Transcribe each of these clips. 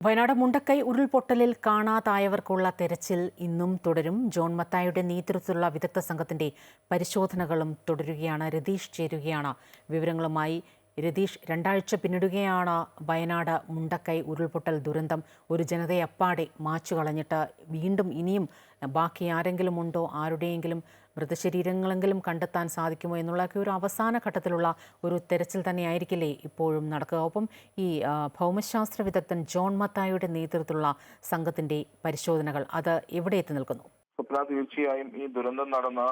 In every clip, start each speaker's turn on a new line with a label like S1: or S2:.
S1: വയനാട് മുണ്ടക്കൈ ഉരുൾപൊട്ടലിൽ കാണാതായവർക്കുള്ള തെരച്ചിൽ ഇന്നും തുടരും. ജോൺ മത്തായുടെ നേതൃത്വത്തിലുള്ള വിദഗ്ധ സംഘത്തിന്റെ പരിശോധനകളും തുടരുകയാണ്. രതീഷ് ചേരുകയാണ്. വിവരങ്ങളുമായി രതീഷ് രണ്ടാഴ്ച പിന്നിടുകയാണ്. വയനാട് മുണ്ടക്കൈ ഉരുൾപൊട്ടൽ ദുരന്തം ഒരു ജനതയെ അപ്പാടെ മാച്ചു കളഞ്ഞിട്ട് വീണ്ടും ഇനിയും ബാക്കി ആരെങ്കിലും ഉണ്ടോ? ആരുടെയെങ്കിലും മൃതശരീരങ്ങളെങ്കിലും കണ്ടെത്താൻ സാധിക്കുമോ എന്നുള്ളതൊക്കെ ഒരു അവസാന ഘട്ടത്തിലുള്ള ഒരു തെരച്ചിൽ തന്നെയായിരിക്കില്ലേ ഇപ്പോഴും നടക്കുക. ഒപ്പം ഈ ഭൗമശാസ്ത്ര വിദഗ്ധൻ ജോൺ മത്തായുടെ നേതൃത്വത്തിലുള്ള സംഘത്തിന്റെ പരിശോധനകൾ അത് എവിടെ എത്തി നിൽക്കുന്നു?
S2: തീർച്ചയായും ഈ ദുരന്തം നടന്ന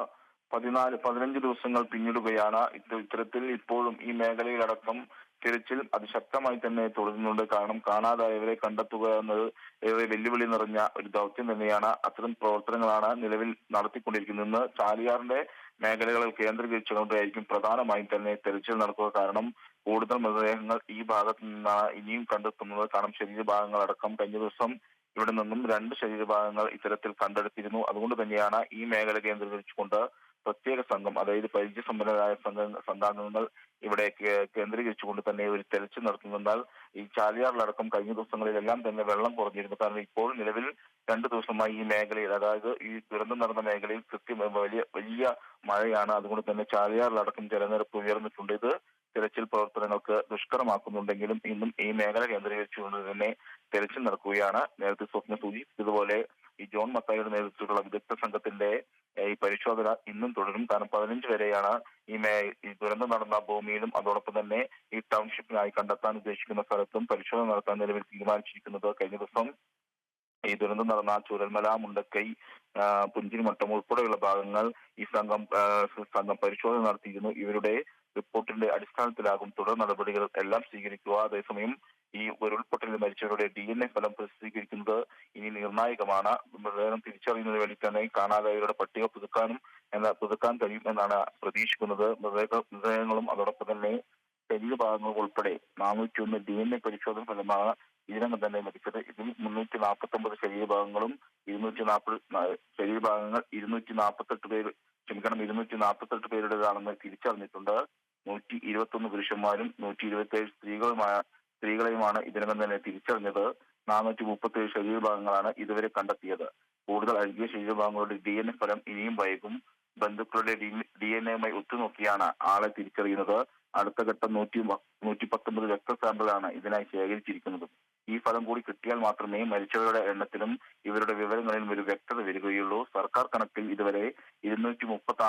S2: പതിനാല് പതിനഞ്ച് ദിവസങ്ങൾ പിന്നിടുകയാണ്. ഇത് ഇത്തരത്തിൽ ഇപ്പോഴും ഈ മേഖലയിലടക്കം തിരച്ചിൽ അതിശക്തമായി തന്നെ തുടരുന്നുണ്ട്. കാരണം കാണാതായവരെ കണ്ടെത്തുക എന്നത് ഏറെ വെല്ലുവിളി നിറഞ്ഞ ഒരു ദൗത്യം തന്നെയാണ് അത്തരം പ്രവർത്തനങ്ങളാണ് നിലവിൽ നടത്തിക്കൊണ്ടിരിക്കുന്നത്. ചാലിയാറിന്റെ മേഖലകളിൽ കേന്ദ്രീകരിച്ചുകൊണ്ടായിരിക്കും പ്രധാനമായും തന്നെ തെരച്ചിൽ നടക്കുക. കാരണം കൂടുതൽ മൃതദേഹങ്ങൾ ഈ ഭാഗത്ത് നിന്നാണ് ഇനിയും കണ്ടെത്തുന്നത്. കാരണം ശരീരഭാഗങ്ങൾ അടക്കം കഴിഞ്ഞ ദിവസം ഇവിടെ നിന്നും രണ്ട് ശരീരഭാഗങ്ങൾ ഇത്തരത്തിൽ കണ്ടെടുത്തിരുന്നു. അതുകൊണ്ട് തന്നെയാണ് ഈ മേഖല കേന്ദ്രീകരിച്ചുകൊണ്ട് പ്രത്യേക സംഘം അതായത് പരിചയസമ്പന്നരായ സമ്പന്നരായ സംഘാംഗങ്ങൾ ഇവിടെ കേന്ദ്രീകരിച്ചുകൊണ്ട് തന്നെ ഒരു തെരച്ചിൽ നടത്തുന്നതിനാൽ ഈ ചാലിയാറിലടക്കം കഴിഞ്ഞ ദിവസങ്ങളിലെല്ലാം തന്നെ വെള്ളം കുറഞ്ഞിരുന്നു. കാരണം ഇപ്പോൾ നിലവിൽ രണ്ട് ദിവസമായി ഈ മേഖലയിൽ അതായത് ഈ ദുരന്തം നടന്ന മേഖലയിൽ കൃത്യം വലിയ വലിയ മഴയാണ്. അതുകൊണ്ട് തന്നെ ചാലിയാറിലടക്കം ജലനിരപ്പ് ഉയർന്നിട്ടുണ്ട്. ഇത് തെരച്ചിൽ പ്രവർത്തനങ്ങൾക്ക് ദുഷ്കരമാക്കുന്നുണ്ടെങ്കിലും ഇന്നും ഈ മേഖല കേന്ദ്രീകരിച്ചുകൊണ്ട് തന്നെ തെരച്ചിൽ നടക്കുകയാണ്. നേരത്തെ സ്വപ്ന സൂചിപ്പിച്ചതുപോലെ ഈ ജോൺ മത്തായിയുടെ നേതൃത്വത്തിലുള്ള വിദഗ്ധ സംഘത്തിന്റെ പരിശോധന ഇന്നും തുടരും. കാരണം പതിനഞ്ച് വരെയാണ് ഈ മേ ഈ ദുരന്തം നടന്ന ഭൂമിയിലും അതോടൊപ്പം തന്നെ ഈ ടൗൺഷിപ്പിനായി കണ്ടെത്താൻ ഉദ്ദേശിക്കുന്ന സ്ഥലത്തും പരിശോധന നടത്താൻ നിലവിൽ തീരുമാനിച്ചിരിക്കുന്നത്. കഴിഞ്ഞ ദിവസം ഈ ദുരന്തം നടന്ന ചൂരൽമല മുണ്ടക്കൈ പുഞ്ചിരിമട്ടം ഉൾപ്പെടെയുള്ള ഭാഗങ്ങൾ ഈ സംഘം സംഘം പരിശോധന നടത്തിയിരുന്നു. ഇവരുടെ റിപ്പോർട്ടിന്റെ അടിസ്ഥാനത്തിലാകും തുടർ നടപടികൾ എല്ലാം സ്വീകരിക്കുക. അതേസമയം ഈ ഉരുൾപൊട്ടലിൽ മരിച്ചവരുടെ ഡി എൻ എ ഫലം പ്രസിദ്ധീകരിക്കുന്നത് നിർണായകമാണ്. മൃതദേഹം തിരിച്ചറിയുന്നതിന് വേണ്ടി തന്നെ കാണാതായവരുടെ പട്ടിക പുതുക്കാനും എന്ന പുതുക്കാൻ കഴിയും എന്നാണ് പ്രതീക്ഷിക്കുന്നത്. മൃതദേഹ മൃതദേഹങ്ങളും അതോടൊപ്പം തന്നെ ശരീരഭാഗങ്ങൾ ഉൾപ്പെടെ നാനൂറ്റി ഒന്ന് ഡി എൻ എ പരിശോധന ഫലമാണ് ഇതിനകം തന്നെ ലഭിച്ചത്. ഇതിൽ മുന്നൂറ്റി നാൽപ്പത്തി ഒമ്പത് ശരീരഭാഗങ്ങളും ഇരുന്നൂറ്റി നാൽപ്പത് ശരീരഭാഗങ്ങൾ ഇരുന്നൂറ്റി നാൽപ്പത്തെട്ട് പേര് ക്ഷമിക്കണം ഇരുന്നൂറ്റി നാൽപ്പത്തെട്ട് പേരുടേതാണെന്ന് തിരിച്ചറിഞ്ഞിട്ടുണ്ട്. നൂറ്റി ഇരുപത്തൊന്ന് പുരുഷന്മാരും നൂറ്റി ഇരുപത്തിയേഴ് സ്ത്രീകളുമായ സ്ത്രീകളെയുമാണ് ഇതിനകം തന്നെ തിരിച്ചറിഞ്ഞത്. നാനൂറ്റി മുപ്പത്തിയേഴ് ശരീരഭാഗങ്ങളാണ് ഇതുവരെ കണ്ടെത്തിയത്. കൂടുതൽ അഴുകിയ ശരീരഭാഗങ്ങളുടെ ഡി എൻ എ ഫലം ഇനിയും വൈകും. ബന്ധുക്കളുടെ ഡി എൻ എയുമായി ഒത്തുനോക്കിയാണ് ആളെ തിരിച്ചറിയുന്നത്. അടുത്ത ഘട്ടം നൂറ്റി നൂറ്റി പത്തൊമ്പത് രക്ത സാമ്പിളാണ് ഇതിനായി ശേഖരിച്ചിരിക്കുന്നത്. ഈ ഫലം കൂടി കിട്ടിയാൽ മാത്രമേ മരിച്ചവരുടെ എണ്ണത്തിലും ഇവരുടെ വിവരങ്ങളിലും ഒരു വ്യക്തത വരികയുള്ളൂ. സർക്കാർ കണക്കിൽ ഇതുവരെ ഇരുന്നൂറ്റി മുപ്പത്തി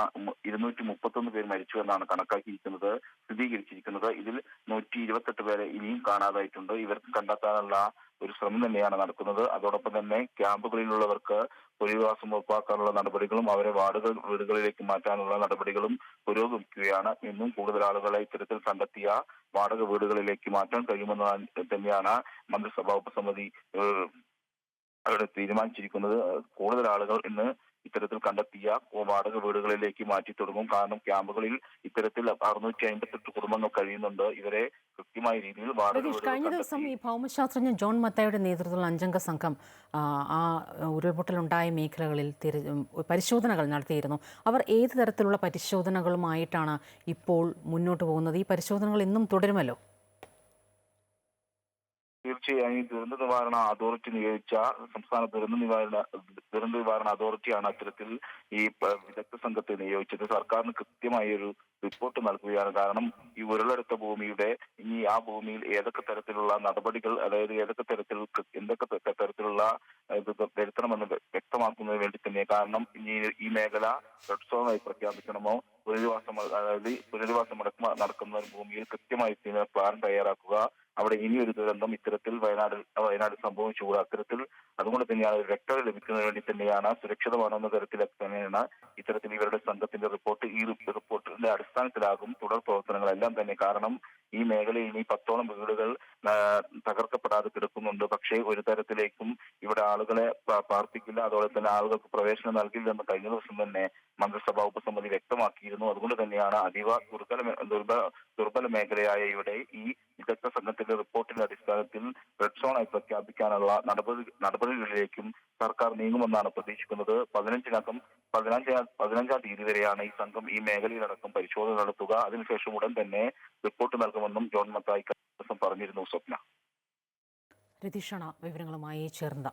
S2: ഇരുന്നൂറ്റി മുപ്പത്തൊന്ന് പേർ മരിച്ചു എന്നാണ് കണക്കാക്കിയിരിക്കുന്നത് സ്ഥിരീകരിച്ചിരിക്കുന്നത്. ഇതിൽ നൂറ്റി ഇരുപത്തെട്ട് പേരെ ഇനിയും കാണാതായിട്ടുണ്ട്. ഇവർക്ക് കണ്ടെത്താനുള്ള ഒരു ശ്രമം തന്നെയാണ് നടക്കുന്നത്. അതോടൊപ്പം തന്നെ ക്യാമ്പുകളിലുള്ളവർക്ക് പുനരധിവാസം ഉറപ്പാക്കാനുള്ള നടപടികളും അവരെ വാർഡുകൾ വീടുകളിലേക്ക് മാറ്റാനുള്ള നടപടികളും പുരോഗമിക്കുകയാണ്. ഇന്നും കൂടുതൽ ആളുകളെ ഇത്തരത്തിൽ കണ്ടെത്തിയ വാടക വീടുകളിലേക്ക് മാറ്റാൻ കഴിയുമെന്ന് തന്നെയാണ് മന്ത്രിസഭാ ഉപസമിതി തീരുമാനിച്ചിരിക്കുന്നത്. കൂടുതൽ ആളുകൾ ഇന്ന് ഇത്തരത്തിൽ കണ്ടെത്തിയ വാടക വീടുകളിലേക്ക് മാറ്റി തുടങ്ങും. കാരണം ക്യാമ്പുകളിൽ ഇത്തരത്തിൽ അറുന്നൂറ്റി അമ്പത്തെട്ട് കുടുംബങ്ങൾ കഴിയുന്നുണ്ട്. ഇവരെ കൃത്യമായ രീതിയിൽ വാടക
S1: കഴിഞ്ഞ ദിവസം ഈ ഭൗമശാസ്ത്രജ്ഞൻ ജോൺ മത്തായുടെ നേതൃത്വത്തിലുള്ള അഞ്ചംഗ സംഘം ആ, ഉരുൾപൊട്ടലുണ്ടായ മേഖലകളിൽ പരിശോധനകൾ നടത്തിയിരുന്നു. അവർ ഏത് തരത്തിലുള്ള പരിശോധനകളുമായിട്ടാണ് ഇപ്പോൾ മുന്നോട്ട് പോകുന്നത്? ഈ പരിശോധനകൾ ഇന്നും തുടരുമല്ലോ?
S2: തീർച്ചയായും ഈ ദുരന്ത നിവാരണ അതോറിറ്റി നിയോഗിച്ച സംസ്ഥാന ദുരന്ത നിവാരണ ദുരന്ത നിവാരണ അതോറിറ്റിയാണ് അത്തരത്തിൽ ഈ വിദഗ്ധ സംഘത്തെ നിയോഗിച്ചത്. സർക്കാരിന് കൃത്യമായ ഒരു റിപ്പോർട്ട് നൽകുകയാണ്. കാരണം ഈ ഉരുളെടുത്ത ഭൂമിയുടെ ഇനി ആ ഭൂമിയിൽ ഏതൊക്കെ തരത്തിലുള്ള നടപടികൾ അതായത് ഏതൊക്കെ തരത്തിൽ എന്തൊക്കെ തരത്തിലുള്ള വരുത്തണമെന്ന് വ്യക്തമാക്കുന്നതിന് വേണ്ടി തന്നെ. കാരണം ഇനി ഈ മേഖല റെഡ് സോണായി പ്രഖ്യാപിക്കണമോ? പുനരധിവാസം അതായത് പുനരധിവാസം നടക്കുന്ന നടക്കുന്ന ഭൂമിയിൽ കൃത്യമായി പ്ലാൻ തയ്യാറാക്കുക. അവിടെ ഇനിയൊരു ദുരന്തം ഇത്തരത്തിൽ വയനാട് വയനാട് സംഭവിച്ചുകൂടാ അത്തരത്തിൽ അതുകൊണ്ട് തന്നെയാണ് വ്യക്തത ലഭിക്കുന്നതിന് വേണ്ടി തന്നെയാണ് സുരക്ഷിതമാണെന്ന തരത്തിലൊക്കെ തന്നെയാണ് ഇത്തരത്തിൽ ഇവരുടെ സംഘത്തിന്റെ റിപ്പോർട്ട്. ഈ റിപ്പോർട്ടിന്റെ അടിസ്ഥാനത്തിലാകും തുടർ പ്രവർത്തനങ്ങളെല്ലാം തന്നെ. കാരണം ഈ മേഖലയിൽ ഇനി പത്തോളം വീടുകൾ തകർക്കപ്പെടാതെ കിടക്കുന്നുണ്ട്. പക്ഷേ ഒരു തരത്തിലേക്കും ഇവിടെ ആളുകളെ പാർപ്പിക്കില്ല. അതുപോലെ തന്നെ ആളുകൾക്ക് പ്രവേശനം നൽകില്ലെന്ന് കഴിഞ്ഞ ദിവസം തന്നെ മന്ത്രിസഭാ ഉപസമിതി വ്യക്തമാക്കിയിരുന്നു. അതുകൊണ്ട് തന്നെയാണ് അതീവ ദുർബല ദുർബല മേഖലയായ ഇവിടെ ഈ വിദഗ്ധ സംഘത്തിന്റെ റിപ്പോർട്ടിന്റെ അടിസ്ഥാനത്തിൽ റെഡ് സോണായി പ്രഖ്യാപിക്കാനുള്ള നടപടി നടപടികളിലേക്കും സർക്കാർ നീങ്ങുമെന്നാണ് പ്രതീക്ഷിക്കുന്നത്. പതിനഞ്ചിനകം പതിനഞ്ചാം പതിനഞ്ചാം തീയതി വരെയാണ് ഈ സംഘം ഈ മേഖലയിലടക്കം പരിശോധന നടത്തുക. അതിനുശേഷം ഉടൻ തന്നെ റിപ്പോർട്ട് നൽകുമെന്നും ജോൺ മത്തായി പറഞ്ഞിരുന്നു സ്വപ്ന.
S1: രതീഷാണ് വിവരങ്ങളുമായി ചേർന്നത്.